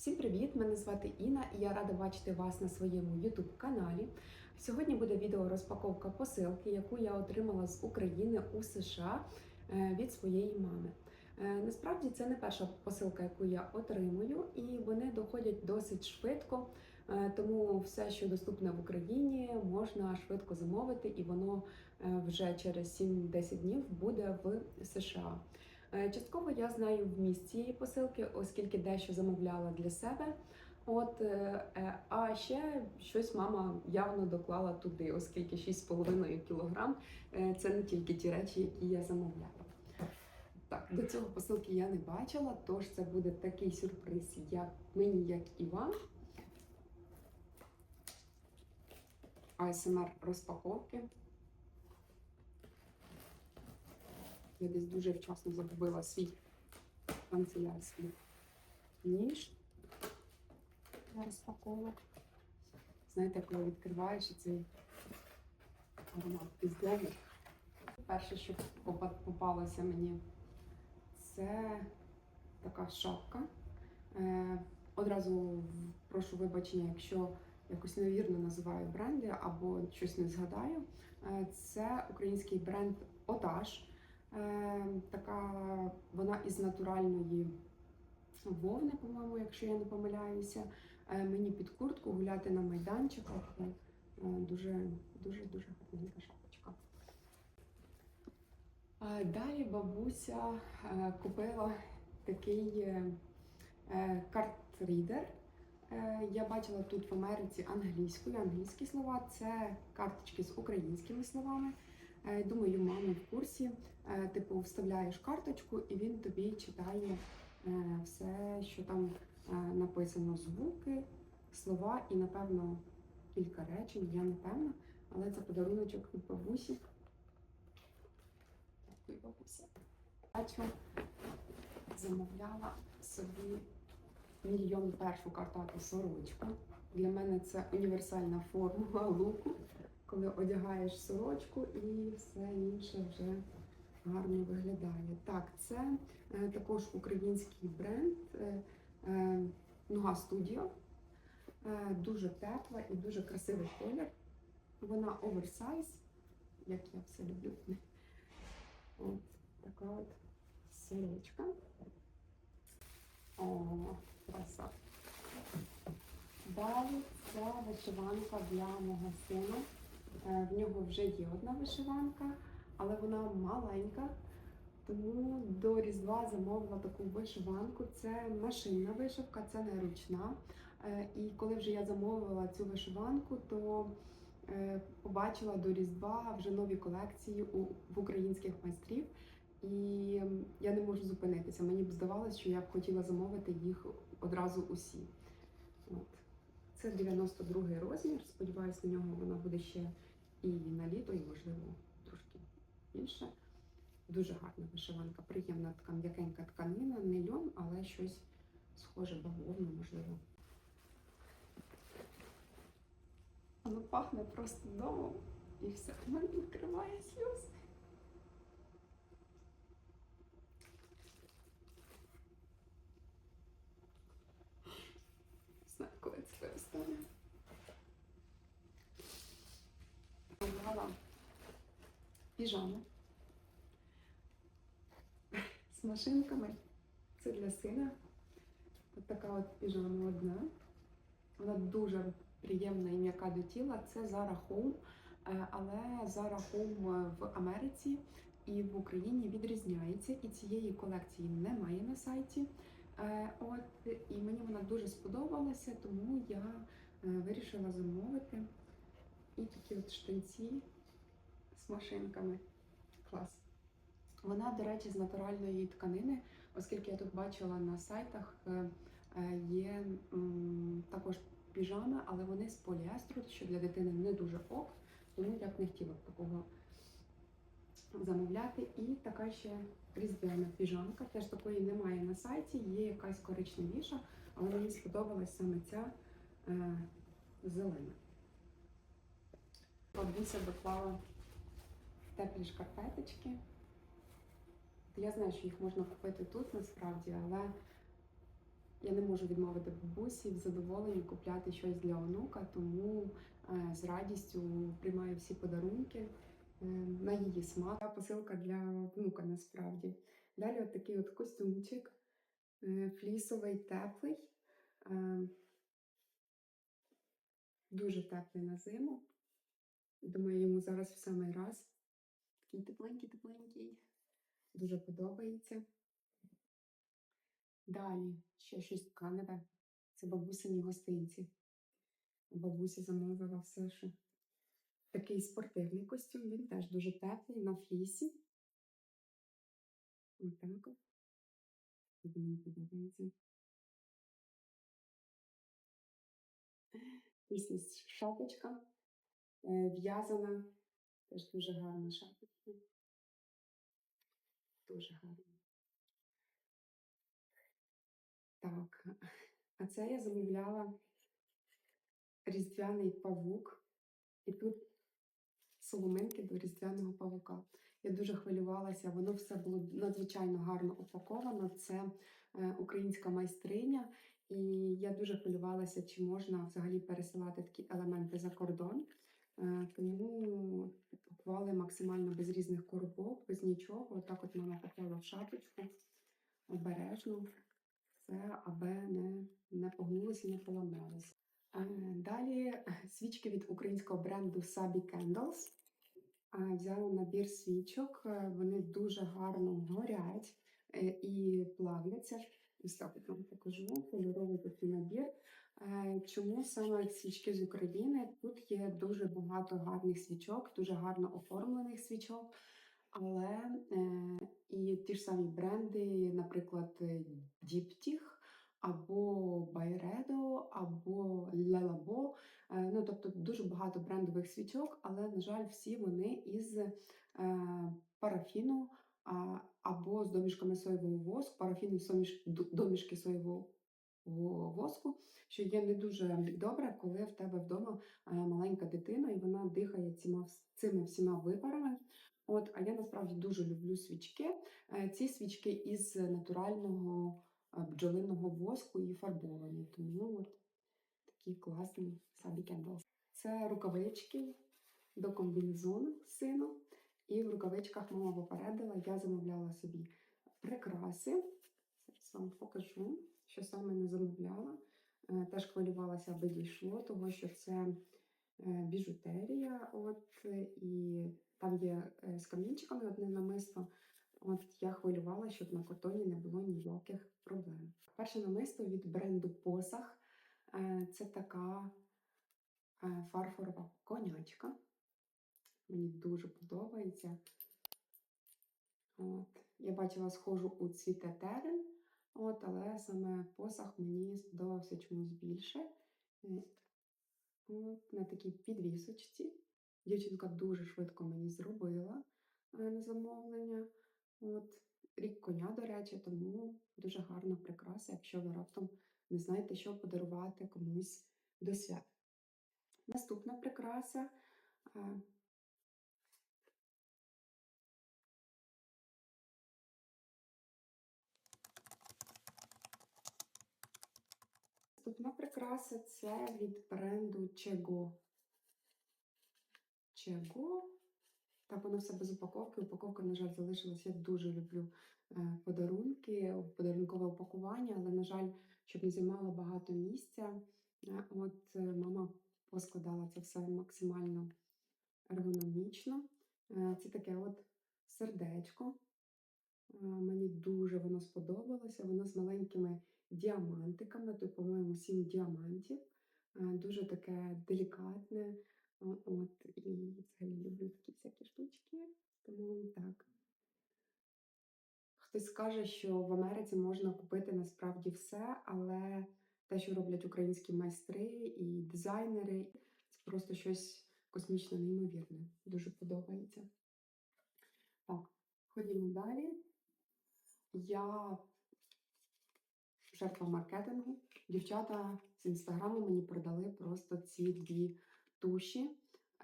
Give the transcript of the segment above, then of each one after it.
Всім привіт! Мене звати Інна і я рада бачити вас на своєму YouTube каналі. Сьогодні буде відео розпаковка посилки, яку я отримала з України у США е, від своєї мами. Е, Насправді це не перша посилка, яку я отримую, і вони доходять досить швидко. е, Тому все, що доступне в Україні, можна швидко замовити, і воно вже через 7-10 днів буде в США. Е, Частково я знаю вміст цієї посилки, оскільки дещо замовляла для себе. От, е, е, а ще щось мама явно доклала туди, оскільки 6,5 кг е, це не тільки ті речі, які я замовляла. Так, до цього посилки я не бачила, тож це буде такий сюрприз, як мені, як і вам. АСМР розпаковки. Я десь дуже вчасно загубила свій канцелярський ніж для розпаковок. Знаєте, коли відкриваєш цей аромат піздовий. Перше, що попалося мені, це така шапка. Е, одразу прошу вибачення, якщо якось невірно називаю бренди або щось не згадаю. Е, це український бренд Отаж. Е, така вона із натуральної вовни, по-моєму, якщо я не помиляюся. Е, мені під куртку гуляти на майданчиках. Е, Дуже, дуже, дуже гарненька шапочка. Далі бабуся купила такий картрідер. Я бачила тут в Америці англійською, англійські слова. Це карточки з українськими словами. Е, Думаю, мама в курсі. Е, Типу, вставляєш карточку, і він тобі читає е, все, що там написано, звуки, слова і, напевно, кілька речень. Я не певна, але це подаруночок від бабусі. Дякую, бабуся. Бачу, замовляла собі мільйон першу картату сорочку. Для мене це універсальна формула луку коли одягаєш сорочку і все інше вже гарно виглядає. Так, це е, також український бренд е, е, Нуга Студіо. Дуже тепла і дуже красивий колір. Вона оверсайз, як я все люблю. От така от сорочка. О, краса. Далі це вишиванка для мого сина. Е, В нього вже є одна вишиванка, але вона маленька. Тому до Різдва замовила таку вишиванку. Це машинна вишивка, це не ручна. Е, І коли вже я замовила цю вишиванку, то е, побачила до Різдва вже нові колекції у, в українських майстрів. І я не можу зупинитися. Мені б здавалося, що я б хотіла замовити їх одразу усі. От. Це 92 розмір. Сподіваюсь, на нього вона буде ще і на літо, і можливо трошки більше. Дуже гарна вишиванка, приємна така м'якенька тканина, не льон, але щось схоже бавовно, можливо. Воно пахне просто домом і все в мене відкриває сльози. Не знаю, коли це перестане. Замовляла піжаму з машинками. Це для сина. От така от піжама одна. Вона дуже приємна і м'яка до тіла. Це Zara Home, е, але Zara Home в Америці і в Україні відрізняється. І цієї колекції немає на сайті. Е, От, і мені вона дуже сподобалася, тому я е, вирішила замовити. І такі от штанці з машинками. Клас. Вона, до речі, з натуральної тканини, оскільки я тут бачила на сайтах, е, е, є також піжами, але вони з поліестру, що для дитини не дуже ок, тому я б не хотіла б такого замовляти. І така ще різдвяна піжамка, теж такої немає на сайті, є якась коричневіша, але мені сподобалась саме ця е, зелена. Бабуся доклала в теплі шкарпеточки. Я знаю, що їх можна купити тут насправді, але Я не можу відмовити бабусі в задоволенні купляти щось для онука, тому е, з радістю приймаю всі подарунки е, на її смак. Та посилка для внука насправді. Далі от такий от костюмчик, е, флісовий, теплий. Дуже теплий на зиму. Думаю, йому зараз в самий раз. Такий тепленький, тепленький. Дуже подобається. Далі ще щось тканеве. Це бабусині гостинці. Бабуся замовила все, що такий спортивний костюм, він теж дуже теплий на флісі. Отак от. Мені подобається. Пісня шапочка е, в'язана. Теж дуже гарна шапочка. Дуже гарна. Так, а це я замовляла різдвяний павук. І тут соломинки до різдвяного павука. Я дуже хвилювалася, воно все було надзвичайно гарно упаковано. Це е, українська майстриня, і я дуже хвилювалася, чи можна взагалі пересилати такі елементи за кордон. Е, Тому пакували максимально без різних коробок, без нічого. Отак от мама поклала в шапочку обережно, все, аби не, не погнулося, не поламалося. Е, Далі е, свічки від українського бренду Sabi Candles. Взяла набір свічок, е, вони дуже гарно горять е, і плавляться. Ось так от вам покажу кольоровий такий набір. Е, Чому саме свічки з України? Тут є дуже багато гарних свічок, дуже гарно оформлених свічок. Але е, і ті ж самі бренди, наприклад, Diptyque або Byredo, або Lelabo. Е, Ну, тобто дуже багато брендових свічок, але, на жаль, всі вони із парафіну або з домішками соєвого воску, парафін і домішки соєвого во- воску, що є не дуже добре, коли в тебе вдома е, маленька дитина і вона дихає ціма, цими всіма випарами. От, а я насправді дуже люблю свічки. Е, Ці свічки із натурального е, бджолиного воску і фарбовані. Тому от такі класні Sabi Candles. Це рукавички до комбінезону сину. І в рукавичках мама попередила, я замовляла собі прикраси. Зараз вам покажу, що саме не замовляла. Е, Теж хвилювалася, аби дійшло, тому що це е, біжутерія. От, і там є е, з камінчиками одне намисто. От я хвилювала, щоб на картоні не було ніяких проблем. Перше намисто від бренду Посах. Це така фарфорова конячка. Мені дуже подобається. От. Я бачила схожу у цвіте терен, от, але саме посах мені сподобався чомусь більше. Е, От, на такій підвісочці. Дівчинка дуже швидко мені зробила е, на замовлення. От. Рік коня, до речі, тому дуже гарна прикраса, якщо ви раптом не знаєте, що подарувати комусь до свят. Наступна прикраса. Наступна прикраса це від бренду Чего. Чего. Так, воно все без упаковки. Упаковка, на жаль, залишилась. Я дуже люблю е, подарунки, подарункове упакування, але, на жаль, щоб не займало багато місця. е, От е, мама поскладала це все максимально ергономічно. Це таке от сердечко. Мені дуже воно сподобалося. Воно з маленькими діамантиками, тут, по-моєму, сім діамантів. Е, Дуже таке делікатне. От, і взагалі люблю такі всякі штучки. Тому так. Хтось скаже, що в Америці можна купити насправді все, але те, що роблять українські майстри і дизайнери, це просто щось космічно неймовірне. Дуже подобається. Так, ходімо далі. Я жертва маркетингу. Дівчата з інстаграму мені продали просто ці дві туші.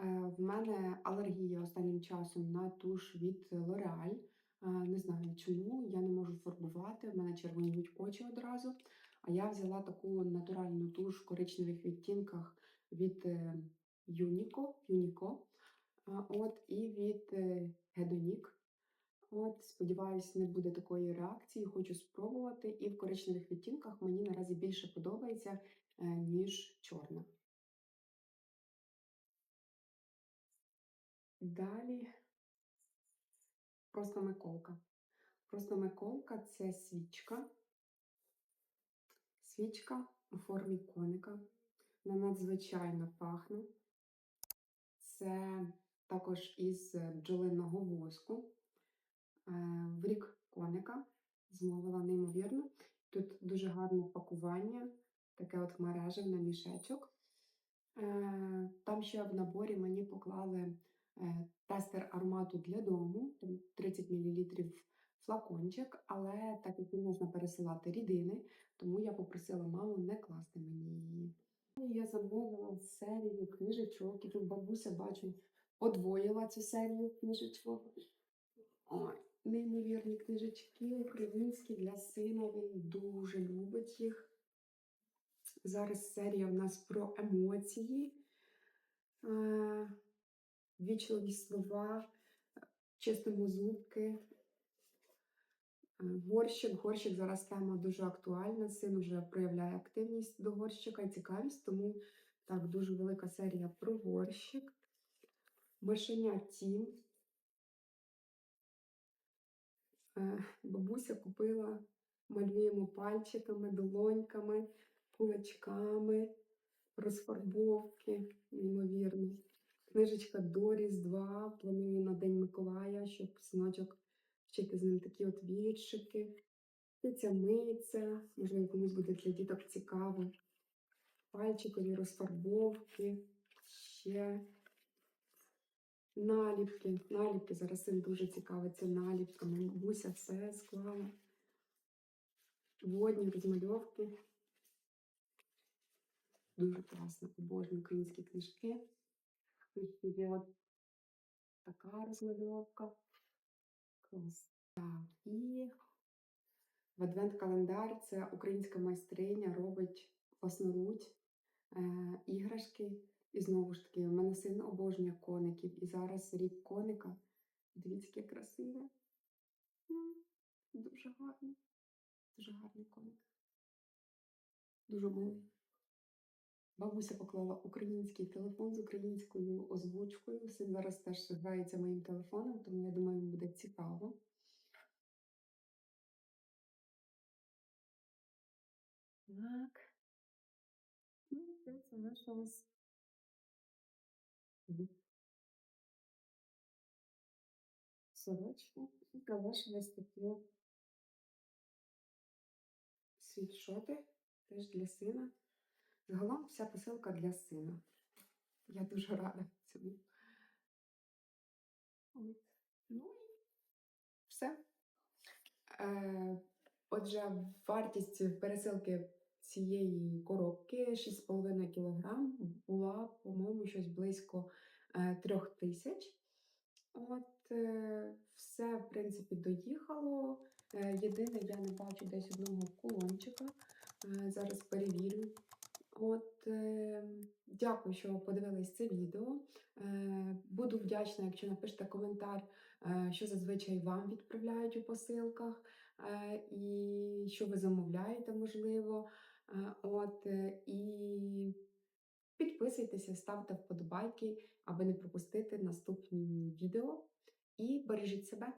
Е, В мене алергія останнім часом на туш від L'Oreal. Е, Не знаю чому, я не можу фарбувати, в мене червоніють очі одразу. А я взяла таку натуральну туш в коричневих відтінках від е, Unico, Unico, от, і від е, Hedonic. От, сподіваюсь, не буде такої реакції. Хочу спробувати. І в коричневих відтінках мені наразі більше подобається, е, ніж чорна. Далі просто миколка. Просто миколка це свічка. Свічка у формі коника. Вона надзвичайно пахне. Це також із бджолиного воску. Е, В рік коника. Змовила неймовірно. Тут дуже гарне пакування, таке от мережевне мішечок. Е, Там ще в наборі мені поклали е, тестер аромату для дому, 30 мл флакончик, але так як не можна пересилати рідини, тому я попросила маму не класти мені її. Я замовила серію книжечок, і тут бабуся, бачу, подвоїла цю серію книжечок. Ой, неймовірні книжечки українські для сина. Він дуже любить їх. Зараз серія в нас про емоції, вічливі слова, чистимо зубки. Горщик. Горщик зараз тема дуже актуальна. Син вже проявляє активність до горщика і цікавість, тому так, дуже велика серія про горщик. Мишеня Тім. Бабуся купила, малюємо пальчиками, долоньками, кулачками, розфарбовки, неймовірно. Книжечка до Різдва, планую на День Миколая, щоб синочок вчити з ним такі от віршики. Киця миться, можливо, комусь буде для діток цікаво. Пальчикові розфарбовки, ще наліпки. Наліпки зараз син дуже цікавиться наліпками. Бабуся все склала. Водні розмальовки. Дуже класно, обожнюю українські. Книжки є от така розмальовка. Клас. Так, і в адвент-календар це українська майстриня робить власноруч е, іграшки. І знову ж таки, в мене син обожнює коників. І зараз рік коника. Дивіться, яке красиве. Дуже гарний. Дуже гарний коник. Дуже милий. Бабуся поклала український телефон з українською озвучкою. Син зараз теж грається моїм телефоном, тому я думаю, йому буде цікаво. Так. Ну, це наша ось. Мгм. Сорочка. І залишилось такі світшоти теж для сина. Загалом вся посилка для сина. Я дуже рада цьому. От. Ну і все. Е, отже, вартість пересилки цієї коробки 6,5 кг була, по-моєму, щось близько е, 3 тисяч. От, е, все, в принципі, доїхало. Е, єдине, я не бачу десь одного кулончика. Е, зараз перевірю. От, е, дякую, що подивились це відео. Е, буду вдячна, якщо напишете коментар, е, що зазвичай вам відправляють у посилках, е, і що ви замовляєте, можливо. От, е, і підписуйтеся, ставте вподобайки, аби не пропустити наступні відео. І бережіть себе.